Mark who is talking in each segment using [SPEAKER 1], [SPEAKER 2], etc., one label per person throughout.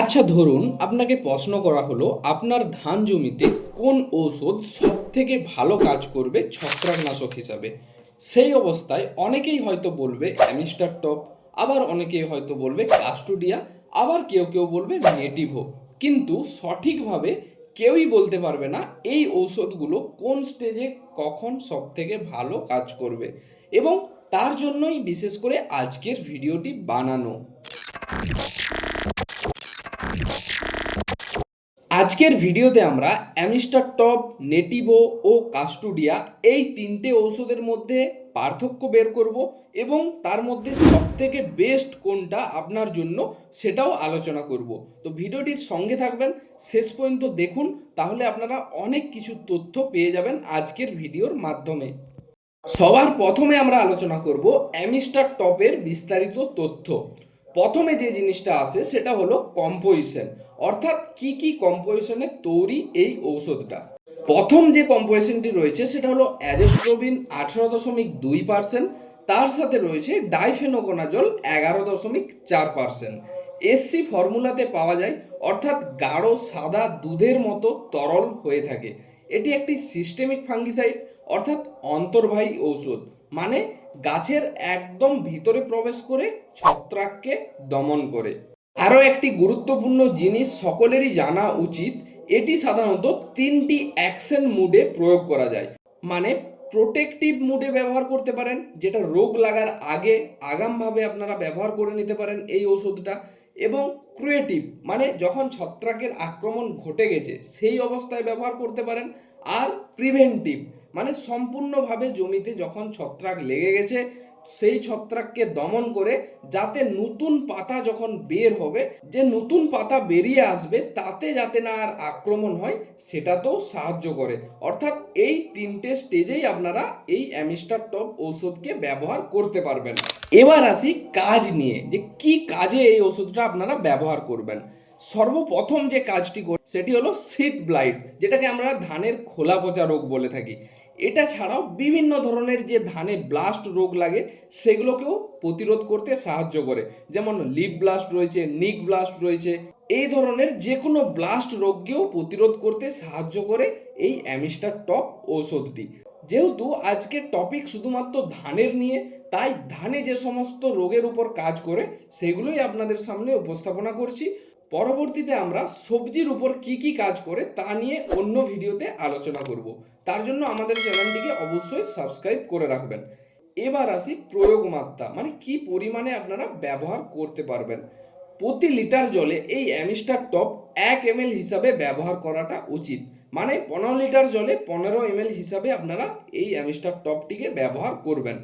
[SPEAKER 1] আচ্ছা ধরুন আপনাকে প্রশ্ন করা হলো, আপনার ধান জমিতে কোন ঔষধ সব থেকে ভালো কাজ করবে ছত্রাকনাশক হিসাবে? সেই অবস্থায় অনেকেই হয়তো বলবে অ্যামিস্টার টপ, আবার অনেকেই হয়তো বলবে কাস্টোডিয়া, আবার কেউ কেউ বলবে নেটিভো। কিন্তু সঠিকভাবে কেউই বলতে পারবে না এই ঔষধগুলো কোন স্টেজে কখন সব থেকে ভালো কাজ করবে। এবং তার জন্যই বিশেষ করে আজকের ভিডিওটি বানানো। আজকের ভিডিওতে আমরা অ্যামিস্টার টপ, নেটিভো ও কাস্টুডিয়া এই তিনটে ঔষধের মধ্যে পার্থক্য বের করব এবং তার মধ্যে সবথেকে বেস্ট কোনটা আপনার জন্য সেটাও আলোচনা করব। তো ভিডিওটির সঙ্গে থাকবেন, শেষ পর্যন্ত দেখুন, তাহলে আপনারা অনেক কিছু তথ্য পেয়ে যাবেন আজকের ভিডিওর মাধ্যমে। সবার প্রথমে আমরা আলোচনা করব অ্যামিস্টার টপের বিস্তারিত তথ্য। প্রথমে যে জিনিসটা আসে সেটা হলো কম্পোজিশন। অর্থাৎ কি কি কম্পোজিশনে তৈরি এই ঔষধটা? প্রথম যে কম্পোজিশনটি রয়েছে সেটা হলো অ্যাজেস্ট্রোবিন আঠেরো দশমিক দুই পার্সেন্ট, তার সাথে রয়েছে ডাইফেনোকোনাজল এগারো দশমিক চার পার্সেন্ট। এসসি ফর্মুলাতে পাওয়া যায়, অর্থাৎ গাঢ় সাদা দুধের মতো তরল হয়ে থাকে। এটি একটি সিস্টেমিক ফাঙ্গিসাইড অর্থাৎ অন্তর্বাহী ঔষধ। মানে গাছের একদম ভিতরে প্রবেশ করে ছত্রাককে দমন করে। আরও একটি গুরুত্বপূর্ণ জিনিস সকলেরই জানা উচিত, এটি সাধারণত তিনটি অ্যাকশন মুডে প্রয়োগ করা যায়। মানে প্রোটেকটিভ মুডে ব্যবহার করতে পারেন, যেটা রোগ লাগার আগে আগামভাবে আপনারা ব্যবহার করে নিতে পারেন এই ওষুধটা এবং ক্রিয়েটিভ মানে যখন ছত্রাকের আক্রমণ ঘটে গেছে, সেই অবস্থায় ব্যবহার করতে পারেন, আর প্রিভেন্টিভ মানে সম্পূর্ণভাবে জমিতে যখন ছত্রাক লেগে গেছে সেই ছত্রাককে দমন করে যাতে নতুন পাতা যখন বের হবে, যে নতুন পাতা বেরিয়ে আসবে তাতে যাতে না আর আক্রমণ হয়, সেটাতেও সাহায্য করে। অর্থাৎ এই তিনটে স্টেজেই আপনারা এই অ্যামিস্টার টপ ঔষধকে ব্যবহার করতে পারবেন। এবার আসি কাজ নিয়ে, যে কি কাজে এই ওষুধটা আপনারা ব্যবহার করবেন। সর্বপ্রথম যে কাজটি করে, সেটি হলো শীত ব্লাইট, যেটাকে আমরা ধানের খোলা পচা রোগ বলে থাকি। এটা ছাড়াও বিভিন্ন ধরনের যে ধানে ব্লাস্ট রোগ লাগে, সেগুলোকেও প্রতিরোধ করতে সাহায্য করে। যেমন লিপ ব্লাস্ট রয়েছে নিক ব্লাস্ট রয়েছে, এই ধরনের যে কোনো ব্লাস্ট রোগকেও প্রতিরোধ করতে সাহায্য করে এই অ্যামিস্টার টপ ঔষধটি। যেহেতু আজকের টপিক শুধুমাত্র ধানের নিয়ে, তাই ধানে যে সমস্ত রোগের উপর কাজ করে, সেগুলোই আপনাদের সামনে উপস্থাপনা করছি। পরবর্তীতে আমরা সবজির উপর কি কি কাজ করে তা নিয়ে অন্য ভিডিওতে আলোচনা করব। তার জন্য আমাদের চ্যানেলটিকে অবশ্যই সাবস্ক্রাইব করে রাখবেন। এবার আসি প্রয়োগ মাত্রা মানে কি পরিমাণে আপনারা ব্যবহার করতে পারবেন। প্রতি লিটার জলে এই অ্যামিস্টার টপ এক এম হিসাবে ব্যবহার করাটা উচিত। মানে পনেরো লিটার জলে পনেরো এম হিসাবে আপনারা এই অ্যামিস্টার টপটিকে ব্যবহার করবেন।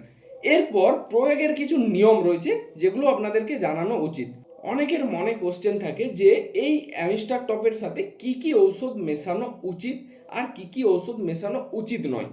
[SPEAKER 1] এরপর প্রয়োগের কিছু নিয়ম রয়েছে, যেগুলো আপনাদেরকে জানানো উচিত। অনেকের মনে কোশ্চেন থাকে যে এই অ্যামিস্টার টপের সাথে কি কি ঔষধ মেশানো উচিত আর কি কি ঔষধ মেশানো উচিত নয়।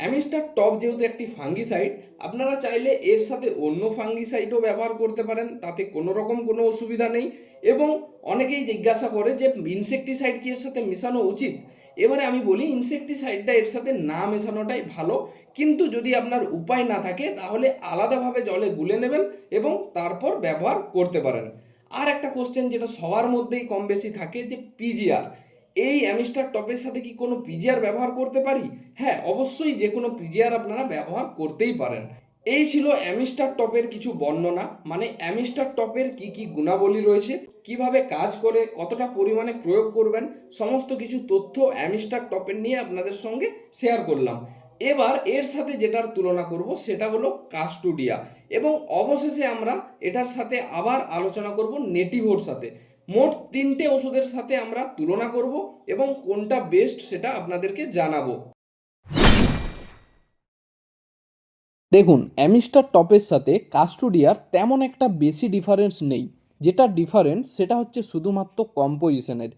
[SPEAKER 1] অ্যামিস্টার টপ যেহেতু একটি ফাঙ্গিসাইড, আপনারা চাইলে এর সাথে অন্য ফাঙ্গিসাইডও ব্যবহার করতে পারেন, তাতে কোনো রকম কোনো অসুবিধা নেই। এবং অনেকেই জিজ্ঞাসা করে যে ইনসেকটিসাইড কি এর সাথে মেশানো উচিত? এবারে আমি বলি ইনসেকটিসাইডটা এর সাথে না মেশানোটাই ভালো। কিন্তু যদি আপনার উপায় না থাকে, তাহলে আলাদাভাবে জলে গুলে নেবেন এবং তারপর ব্যবহার করতে পারেন। আর একটা কোশ্চেন যেটা সবার মধ্যেই কম বেশি থাকে যে পিজিআর এই অ্যামিস্টার টপের সাথে কি কোনো পিজিআর ব্যবহার করতে পারি? হ্যাঁ অবশ্যই যে কোনো পিজিআর আপনারা ব্যবহার করতেই পারেন। এই ছিল অ্যামিস্টার টপের কিছু বর্ণনা। মানে অ্যামিস্টার টপের কি কি গুণাবলী রয়েছে? কীভাবে কাজ করে, কতটা পরিমাণে প্রয়োগ করবেন, সমস্ত কিছু তথ্য অ্যামিস্টার টপের নিয়ে আপনাদের সঙ্গে শেয়ার করলাম। এবার এর সাথে যেটার তুলনা করব, সেটা হলো কাস্টুডিয়া। এবং অবশেষে আমরা এটার সাথে আবার আলোচনা করব নেটিভোর সাথে। মোট তিনটে ওষুধের সাথে আমরা তুলনা করব এবং কোনটা বেস্ট সেটা আপনাদেরকে জানাব। দেখুন, অ্যামিস্টার টপের সাথে কাস্টুডিয়ার তেমন একটা বেশি ডিফারেন্স নেই। যেটা ডিফারেন্স সেটা হচ্ছে শুধুমাত্র কম্পোজিশনের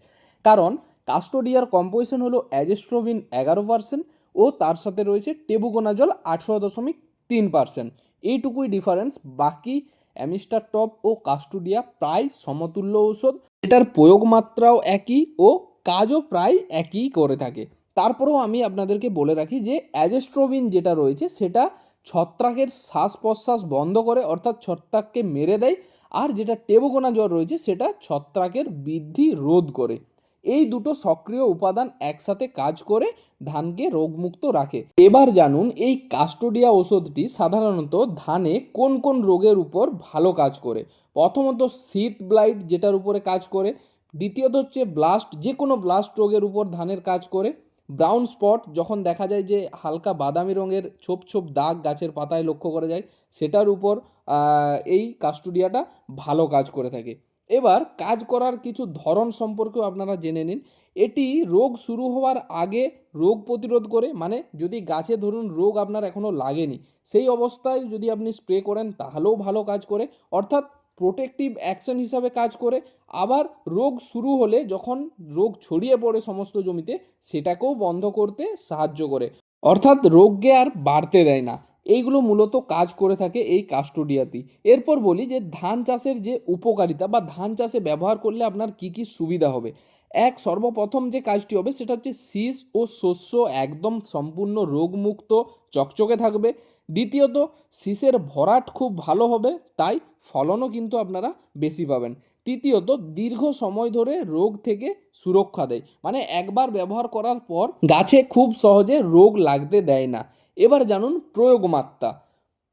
[SPEAKER 1] কারণ কাস্টোডিয়ার কম্পোজিশন হলো অ্যাজেস্ট্রোভিন এগারো পার্সেন্ট ও তার সাথে রয়েছে টেবুকোনাজল আঠেরো দশমিক তিন পার্সেন্ট এইটুকুই ডিফারেন্স বাকি অ্যামিস্টার টপ ও কাস্টুডিয়া প্রায় সমতুল্য ঔষধ। এটার প্রয়োগ মাত্রাও একই ও কাজও প্রায় একই করে থাকে। তারপরেও আমি আপনাদেরকে বলে রাখি যে অ্যাজেস্ট্রোভিন যেটা রয়েছে সেটা ছত্রাকের শ্বাস প্রশ্বাস বন্ধ করে অর্থাৎ ছত্রাককে মেরে দেয় আর যেটা টেবোকোনাজল রয়েছে, সেটা ছত্রাকের বৃদ্ধি রোধ করে। এই দুটো সক্রিয় উপাদান একসাথে কাজ করে ধানকে রোগমুক্ত রাখে। এবার জানুন, এই কাস্টোডিয়া ওষুধটি সাধারণত ধানে কোন কোন রোগের উপর ভালো কাজ করে? প্রথমত শীত ব্লাইট যেটার উপরে কাজ করে। দ্বিতীয়ত হচ্ছে ব্লাস্ট যে কোনো ব্লাস্ট রোগের উপর ধানের কাজ করে। ব্রাউন স্পট, যখন দেখা যায় যে হালকা বাদামি রঙের ছোপ ছোপ দাগ গাছের পাতায় লক্ষ্য করা যায়, সেটার উপর। এই কাস্টোডিয়াটা ভালো কাজ করে থাকে। এবার কাজ করার কিছু ধরন সম্পর্কেও আপনারা জেনে নিন। এটি রোগ শুরু হওয়ার আগে রোগ প্রতিরোধ করে মানে যদি গাছে ধরুন রোগ আপনার এখনও লাগেনি, সেই অবস্থায় যদি আপনি স্প্রে করেন, তাহলেও ভালো কাজ করে। অর্থাৎ প্রোটেক্টিভ অ্যাকশন হিসাবে কাজ করে। আবার রোগ শুরু হলে যখন রোগ ছড়িয়ে পড়ে সমস্ত জমিতে, সেটাকেও বন্ধ করতে সাহায্য করে। অর্থাৎ রোগকে আর বাড়তে দেয় না। এইগুলো মূলত কাজ করে থাকে এই কাস্টোডিয়াতেই। এরপর বলি যে ধান চাষের যে উপকারিতা বা ধান চাষে ব্যবহার করলে আপনার কি কি সুবিধা হবে? এক, সর্বপ্রথম যে কাজটি হবে সেটা হচ্ছে শীষ ও শস্য একদম সম্পূর্ণ রোগমুক্ত, চকচকে থাকবে। দ্বিতীয়ত, শীষের ভরাট খুব ভালো হবে, তাই ফলনও কিন্তু আপনারা বেশি পাবেন। তৃতীয়ত, দীর্ঘ সময় ধরে রোগ থেকে সুরক্ষা দেয়। মানে একবার ব্যবহার করার পর গাছে খুব সহজে রোগ লাগতে দেয় না। এবার জানুন প্রয়োগ মাত্রা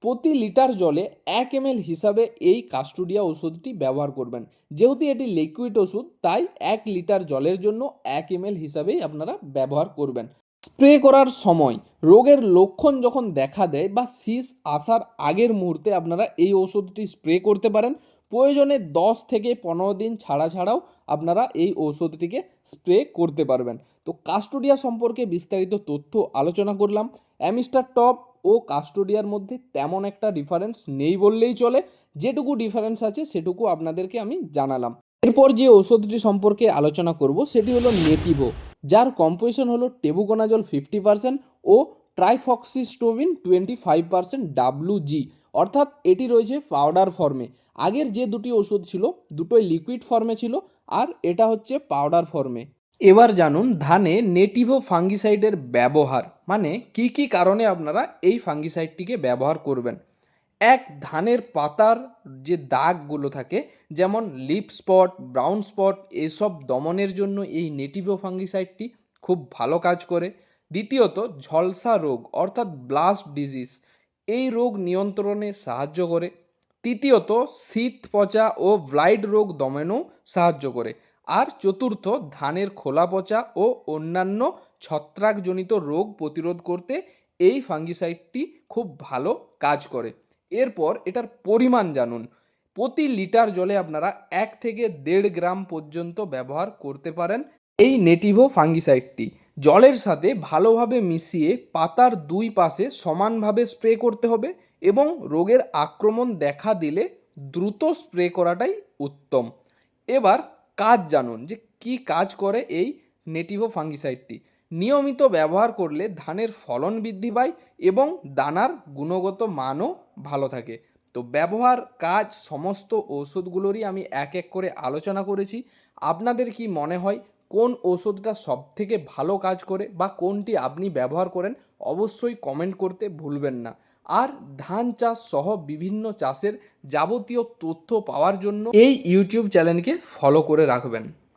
[SPEAKER 1] প্রতি লিটার জলে এক এম হিসাবে এই কাস্টোডিয়া ওষুধটি ব্যবহার করবেন। যেহেতু এটি লিকুইড ওষুধ তাই এক লিটার জলের জন্য এক এম হিসাবেই আপনারা ব্যবহার করবেন। স্প্রে করার সময় রোগের লক্ষণ যখন দেখা দেয় বা শীষ আসার আগের মুহূর্তে আপনারা এই ওষুধটি স্প্রে করতে পারেন প্রয়োজনে দশ থেকে পনেরো দিন ছাড়া ছাড়াও আপনারা এই ঔষধটিকে স্প্রে করতে পারবেন। তো কাস্টোডিয়া সম্পর্কে বিস্তারিত তথ্য আলোচনা করলাম। অ্যামিস্টার টপ ও কাস্টোডিয়ার মধ্যে তেমন একটা ডিফারেন্স নেই বললেই চলে। যেটুকু ডিফারেন্স আছে সেটুকু আপনাদেরকে আমি জানালাম। এরপর যে ওষুধটি সম্পর্কে আলোচনা করব সেটি হলো নেটিভো যার কম্পোজিশন হলো টেবুকোনাজল ফিফটি পার্সেন্ট ও trifloxystrobin twenty five percent W G অর্থাৎ এটি রয়েছে পাউডার ফর্মে আগের যে দুটি ওষুধ ছিল, দুটোই লিকুইড ফর্মে ছিল আর এটা হচ্ছে পাউডার ফর্মে এবার জানুন ধানে নেটিভো ফাঙ্গিসাইডের ব্যবহার। মানে কি কি কারণে আপনারা এই ফাঙ্গিসাইডটিকে ব্যবহার করবেন? এক, ধানের পাতার যে দাগগুলো থাকে, যেমন লিপ স্পট ব্রাউন স্পট এসব দমনের জন্য এই নেটিভো ফাঙ্গিসাইডটি খুব ভালো কাজ করে। দ্বিতীয়ত, ঝলসা রোগ, অর্থাৎ ব্লাস্ট ডিজিজ এই রোগ নিয়ন্ত্রণে সাহায্য করে। তৃতীয়ত, শীত, পচা ও ব্লাইড রোগ দমনেও সাহায্য করে। আর চতুর্থ, ধানের খোলা পচা ও অন্যান্য ছত্রাকজনিত রোগ প্রতিরোধ করতে এই ফাঙ্গিসাইডটি খুব ভালো কাজ করে। এরপর এটার পরিমাণ জানুন। প্রতি লিটার জলে আপনারা এক থেকে দেড় গ্রাম পর্যন্ত ব্যবহার করতে পারেন এই নেটিভো ফাঙ্গিসাইডটি। জলের সাথে ভালোভাবে মিশিয়ে পাতার দুই পাশে সমানভাবে স্প্রে করতে হবে এবং রোগের আক্রমণ দেখা দিলে দ্রুত স্প্রে করাটাই উত্তম। এবার কাজ জানুন যে কি কাজ করে এই নেটিভো ফাঙ্গিসাইডটি। নিয়মিত ব্যবহার করলে ধানের ফলন বৃদ্ধি পায় এবং দানার গুণগত মানও ভালো থাকে। তো ব্যবহার, কাজ, সমস্ত ওষুধগুলোরই আমি এক এক করে আলোচনা করেছি। আপনাদের কি মনে হয় কোন ওষুধটা সব থেকে ভালো কাজ করে বা কোনটি আপনি ব্যবহার করেন অবশ্যই কমেন্ট করতে ভুলবেন না। আর ধান চাষ সহ বিভিন্ন চাষের যাবতীয় তথ্য পাওয়ার জন্য এই ইউটিউব চ্যানেলকে ফলো করে রাখবেন।